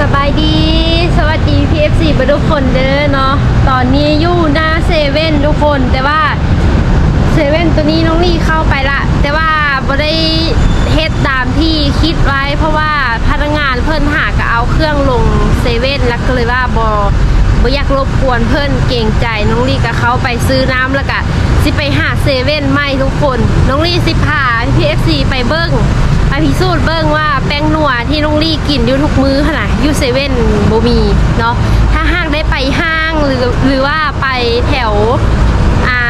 สบายดี สวัสดี PFC ไปทุกคนเด้อเนาะ ตอนนี้อยู่หน้าเซเว่นทุกคน แต่ว่าเซเว่นตัวนี้น้องลี่เข้าไปละ แต่ว่าบ่ได้เฮ็ดตามที่คิดไว้ เพราะว่าพนักงานเพิ่นหาก็เอาเครื่องลงเซเว่นแล้วก็เลยว่าบ่บ่อยากรบกวนเพิ่นเกรงใจน้องลี่ก็เข้าไปซื้อน้ำแล้วก็สิไปหาเซเว่นใหม่ทุกคน น้องลี่สิพา PFC ไปเบิ้ง ไปพิสูจน์เบิ้งว่าแป้งนัวที่น้องลี่กินอยู่ทุกมื้อขนาดยูเซเว่นโบมีเนาะถ้าห้างได้ไปห้างหรือหรือว่าไปแถวอ่า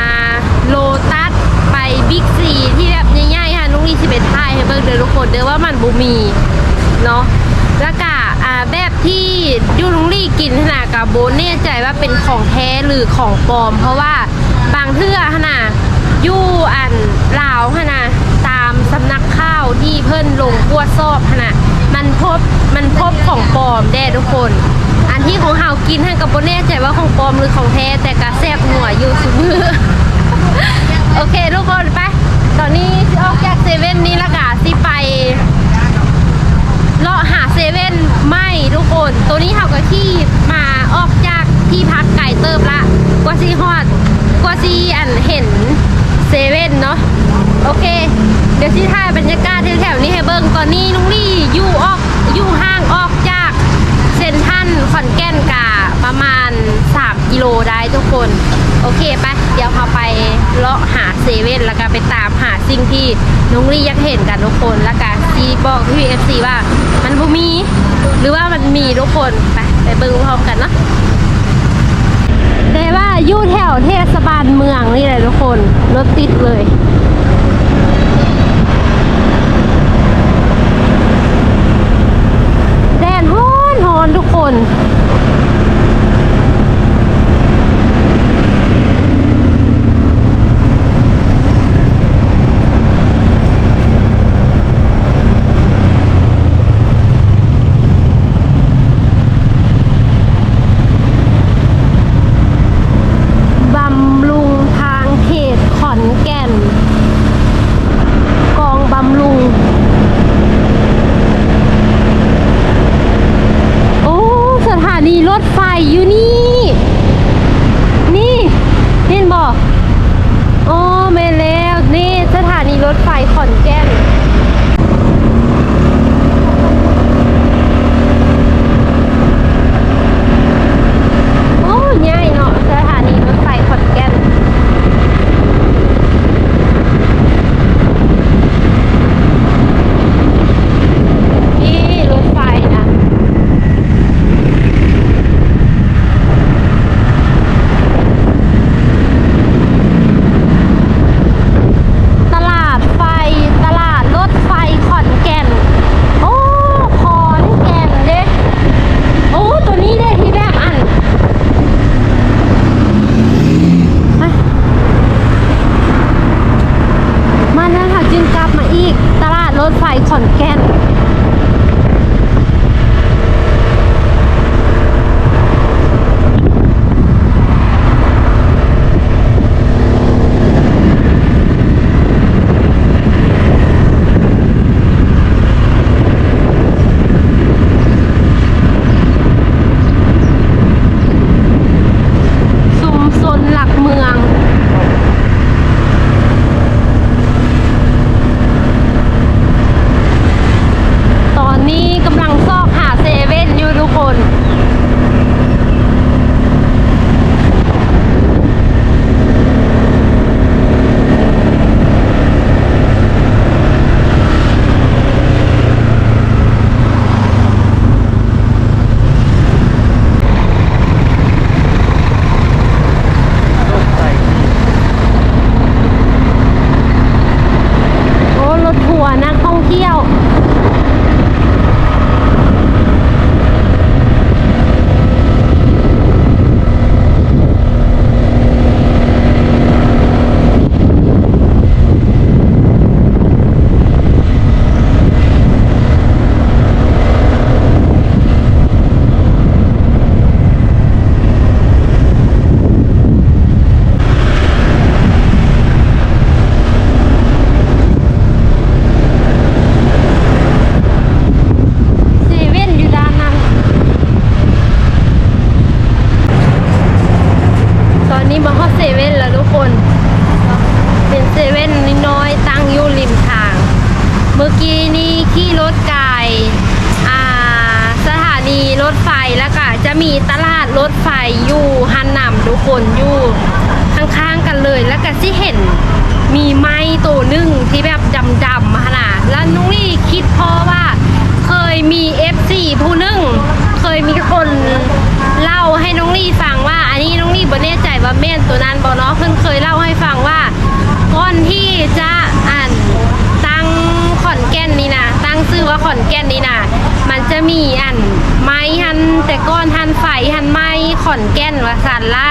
โลตัสไปบิ๊กซีที่แบบง่ายๆค่ะน้องลี่สิเป็นทายให้เบิ้งเด้อทุกคนเด้อว่ามันโบมีเนาะแล้วก็อ่าแบบที่ยูน้องลี่กินขนาดกับโบแน่ใจว่าเป็นของแท้หรือของปลอม เพราะว่าบางเทื่อขนาดยู่อันลาวขนาดตามสำนักข้าวที่ เพิ่นลงกวดซอบขนาดมันพบมันพบของปลอมแด้ทุกคน อันที่ของเฮากินท่านกับโบแน่ใจว่าของปลอมหรือของแท้แต่กะแซบหัวอยู่ซุมือโอเคทุกคนไป ตอนนี้ออกจากเซเว่นนี้ละกะสิไปเลาะหาเซเว่นไม่ทุกคน ตัวนี้เขาก็ขี่มาออกจากที่พักไก่เติบละกว่าซีฮอดกว่าซีอันเห็นเซเว่นเนาะโอเค เดี๋ยวซีถ่ายบรรยากาศแถวๆนี้ให้เบิ่งตอนนี้ลุงลี่อยู่ออกอยู่ห้างออกจากเซนทันขอนแก่นกาประมาณ 3 กิโลได้ทุกคน โอเคปะเดี๋ยวเราไปเลาะหาเซเว่นแล้วก็ไปตามหาสิ่งที่น้องลี่อยากเห็นกันทุกคนแล้วก็ซีบอกพี่เอฟซีว่ามันบ่มี หรือว่ามันมีทุกคนไปไปเบิ่งพร้อมกันเนาะแต่ว่าอยู่แถวเทศบาลเมืองนี่แหละทุกคนรถติดเลย จะมีตลาดรถไฟอยู่ฮันนำทุกคนอยู่ข้างๆกันเลย แล้วก็ที่เห็นมีไม้ตัวหนึ่งที่แบบดำๆขนาดแล้วนุ้งนี่คิดเพราะว่า เคยมี F4 ผู้หนึ่งเคยมีคนเล่าให้น้องลี่ฟังว่า อันนี้น้องลี่บ่แน่ใจว่าแม่นตัวนั้นบ่เนาะเพิ่นเคยเล่าให้ฟังว่าก่อนที่จะอ่าน แก่นนี่นะตั้งชื่อว่าขอนแก่นนี่นะมันจะมีอันไม้หันแต่ก้อนหันไฟหันไม้ขอนแก่นว่าสันละ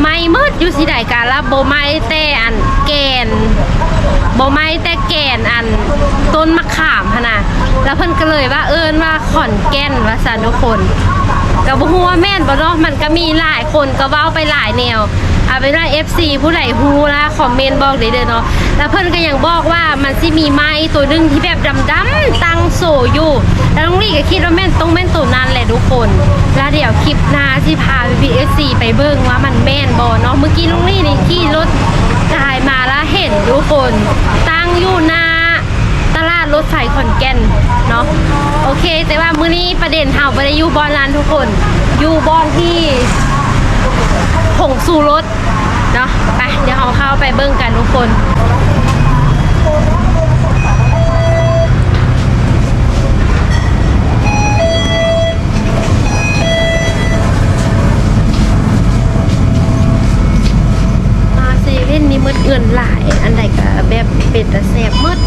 ไม้มืดอยู่สิใดกาละโบไม้แต่อันแก่นโบไม้แต่แก่นอันต้นมะขามพะนะแล้วเพิ่นก็เลยว่าเอิ้นว่าขอนแก่นว่าซั่นทุกคนก็บ่ฮู้ว่าแม่นบ่เนาะมันก็มีหลายคนก็เว้าไปหลายแนว เอาเป็นว่า FC ผู้ใดฮู้นะคอมเมนต์บอกได้เด้อเนาะแล้วเพิ่นก็ยังบอกว่ามันสิมีไม้ตัวหนึงที่แบบดำๆตั้งโซอยู่ แล้วน้องลี่ก็คิดว่าแม่นต้องแม่นตัวนั้นแหละทุกคน แล้วเดี๋ยวคลิปหน้าสิพา PFC ไปเบิ่งว่ามันแม่นบ่เนาะเมื่อกี้น้องลี่นี่ขี่รถถ่ายมาแล้วเห็นทุกคน ตั้งอยู่หน้าตลาดรถไฟขอนแก่นเนาะโอเค แต่ว่ามื้อนี้ประเด็นเฮาบ่ได้อยู่บอนร้านทุกคน อยู่บอนที่ ผงสูรถเนาะไปเดี๋ยวเราเข้าไปเบิ่งกันทุกคนมาเซเว่นนี่มืดเอื่นหลาย อันใดก็แบบเป็นตะแสบมืด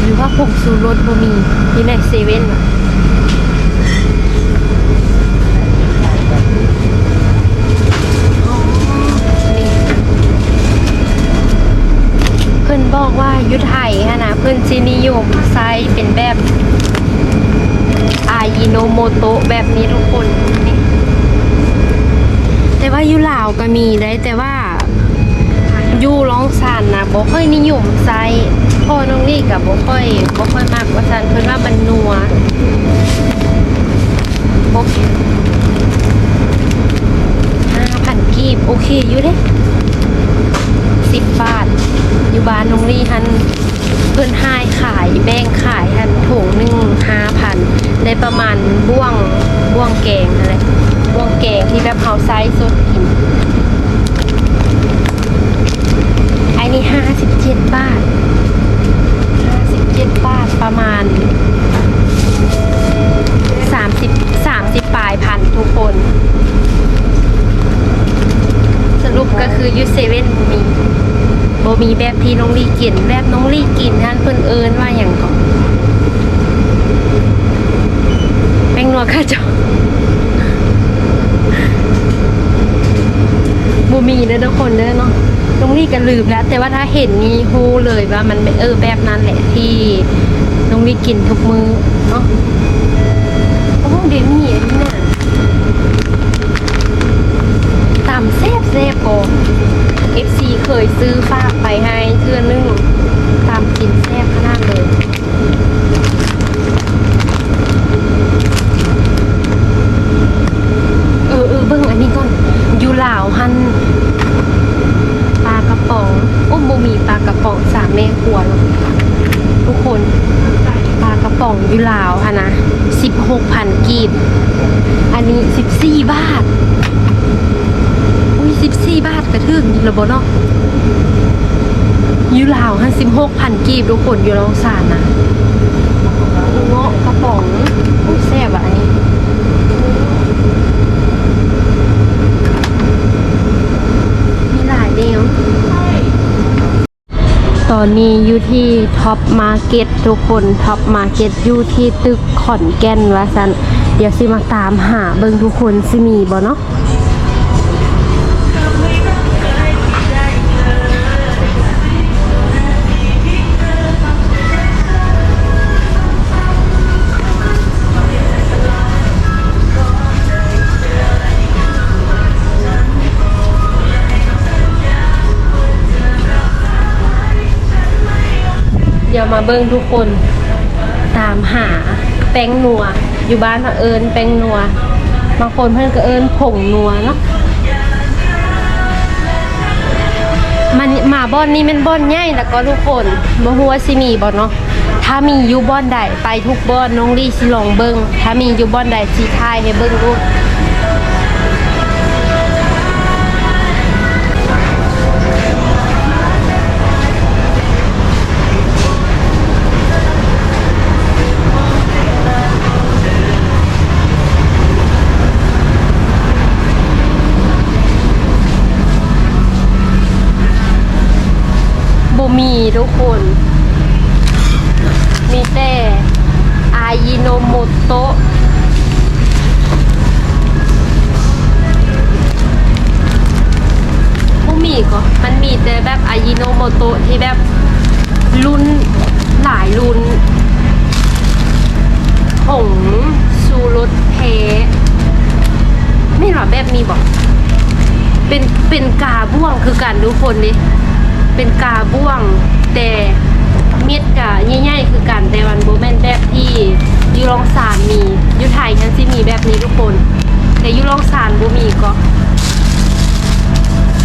หรือว่าผงซูรสบ่มีที่ใน เซเว่นเพื่อนบอกว่ายุทไทยฮะนะเพื่อนซินิยมไซส์เป็นแบบอายิโนโมโตะแบบนี้ทุกคนนี่แต่ว่ายูลาวก็มีได้แต่ว่ายูร้องสันนะบ่ค่อยนิยมไซส์ อน้องนี่กับบ่ค่อยบ่ค่อยมากว่าสันเพื่นว่ามันนัวโอเคห้าพันกีบโอเคอยู่เด้สิบบาท อยู่บ้านน้องรีฮันเพิ่นหายขายแบ่งขายฮันถุงหนึ่งห้าพันได้ประมาณบ่วงบ่วงแกงอะไรบ่วงแกงที่แบบเฮาไซส์สดกินไอ้นี่ห้าสิบเจ็ดบาทห้าสิบเจ็ดบาท ประมาณสามสิบสามสิบปลายพันทุกคน สรุปก็คือยูเซเว่นมีโบมีแบบที่น้องลี่กิน แบบน้องลี่กินท่านเพิ่นเอิญว่าอย่างก่อนแป้งนัวข้าจ้าบูมีเด้อทุกคนเด้อเนาะน้องลี่ก็ลืมแล้ว แต่ว่าถ้าเห็นนี่ฮู้เลยว่ามันเออแบบนั้นแหละที่ น้องลี่กินทุกมือเนาะโอ้เดี๋ยวนี้อันนี้น่ะตำแซ่บแซ่บโอ FC เคยซื้อฝากไปให้เทื่อนึงตำกินแซ่บขนาดเลย เออเออเบิ่งอันนี้ก่อนอยู่ลาวหันปลากระป๋องโอ้บ่มีปลากระป๋องสามแม่ครัวหรอกทุกคนปลากระป๋องอยู่ลาวฮะนะ16,000กีบ อันนี้ 14 บาท อุ้ยสิบสี่บาทกระทึกนี่ระบบเนาะอ ยูลาวฮะสิบหกพันกีบทุกคนอยู่ลองสารนะเงาะกระป๋องอุ้แซ่บอะอันนี้มีหลายแนวตอนนี้อยู่ที่ท็อปมาร์เก็ตทุกคนท็อปมาร์เก็ตอยู่ที่ตึกขอนแก่นว่าสันเดี๋ยวสิมาตามหาเบิ่งทุกคนสิมีบ่เนาะ มาเบิ้งทุกคนตามหาแป้งนัว อยู่บ้านเอิญแป้งนัวบางคนเพิ่อนก็เอิ้นผงนัวเนาะมันหมาบ่อนนี่แมันบ่อนใหญ่แล้วก็ทุกคนบ่ฮู้ว่าสิมีบ่เนาะถ้ามีอยู่บ่อนใดไปทุกบ่อนน้องลี่สิลองเบิ่งถ้ามีอยู่บ่อนใดสิทายให้เบิ่งดู ท้ไม่หรอแบบมีบอก เป็นเป็นกาบ่วงคือกันทุกคนนี่เป็นกาบ่วงแต่เม็ดกะใหญ่ๆคือกันแต่วันโบแมนแบบที่ยูรองสารมียูไทยฉันสิมีแบบนี้ทุกคน แต่ยูรองสารบ่มีก็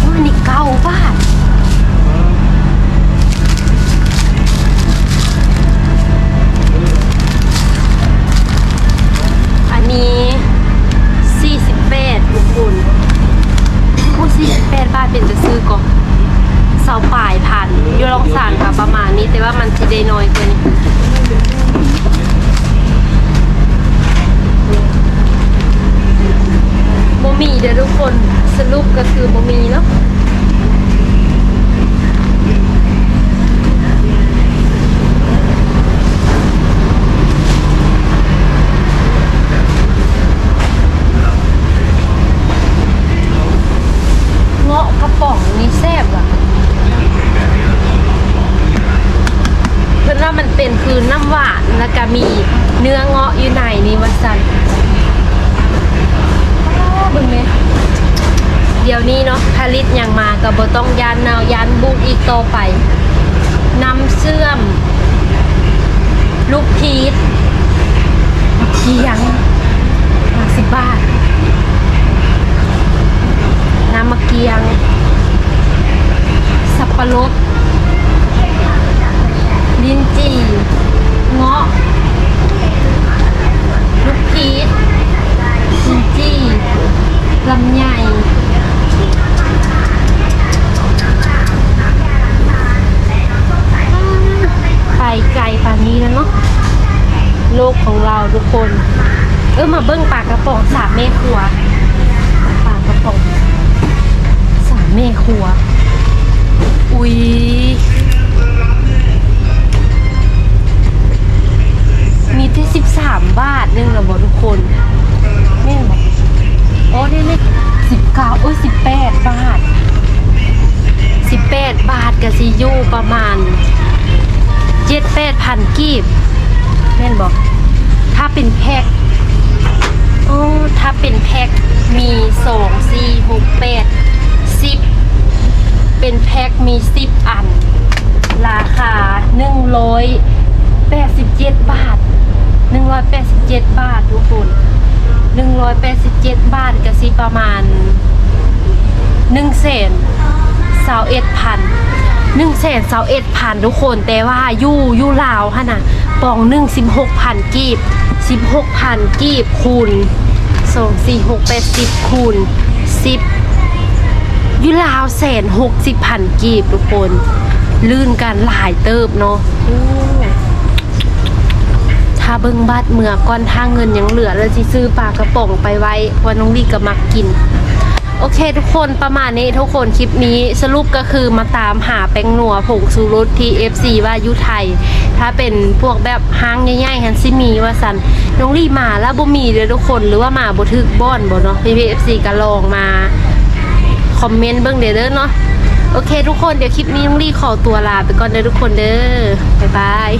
โอ้ยนี่เก้าบาทอันนี้48ทุกคน ผู้สี่แปดบาทเป็นจะซื้อก่อนเสาป่ายพันอยูลองสารกับประมาณนี้ แต่ว่ามันจะได้น้อยกว่านี้บ่มีเด้อทุกคนสรุปก็คือบ่มีเนาะเงาะกระป๋องนี่แซ่บอะเพิ่นว่ามันเป็นคือน้ำหวานแล้วก็มีเนื้อเงาะอยู่ในนี่วันสันเบิ่งไหมเดี๋ยวนี้เนาะผลิตอย่างมาก็บ่ต้องยานนาวยานบูดอีกต่อไป น้ำเสื่อม ลูกพีชเกียงห้าสิบบาท น้ำมะเกียง สับปะรดลิ้นจี่เงาะ ลูกพีชลิ้นจี่ลำไย กับซียูประมาณเจ็ดแปดพันกีบแม่นบอก ถ้าเป็นแพ็คโอ้ถ้าเป็นแพ็คมีสองสี่หกแปดสิบเป็นแพ็คมีสิบอัน ราคาหนึ่งร้อยแปดสิบเจ็ดบาทหนึ่งร้อยแปดสิบเจ็ดบาททุกคนหนึ่งร้อยแปดสิบเจ็ดบาทก็สิประมาณหนึ่งแสนสาวเอ็ดพัน หนึ่งแสนสาวเอ็ดพันทุกคน แต่ว่ายู่ยู่ลาวฮะนะปองหนึ่งสิบหกพันกีบสิบหกพันกีบคูณสองสี่หกแปดสิบคูณสิบยุลาวแสนหกสิบพันกีบทุกคน ลื่นกันหลายเติบเนาะถ้าเบิ้งบัดเมื่อก่อนถ้าเงินยังเหลือแล้วสิซื้อปลากระป๋องไปไว้เพราะน้องลี่ก็มักกิน โอเคทุกคนประมาณนี้ทุกคนคลิปนี้สรุปก็คือมาตามหาแป้งหนัวผงซูรสที่ FC ว่ายุไทย ถ้าเป็นพวกแบบห้างใหญ่ๆฮันซิมีว่าสันน้องลี่มาแล้วบ่มีเลยทุกคนหรือว่ามาบ่ถึกบ้อนบ่เนาะพี่พีเอฟซีก็ลองมาคอมเมนต์เบื้องเด้อเด้อเนาะโอเค ทุกคนเดี๋ยวคลิปนี้น้องลี่ขอตัวลาไปก่อนเด้อทุกคนเด้อบ๊ายบาย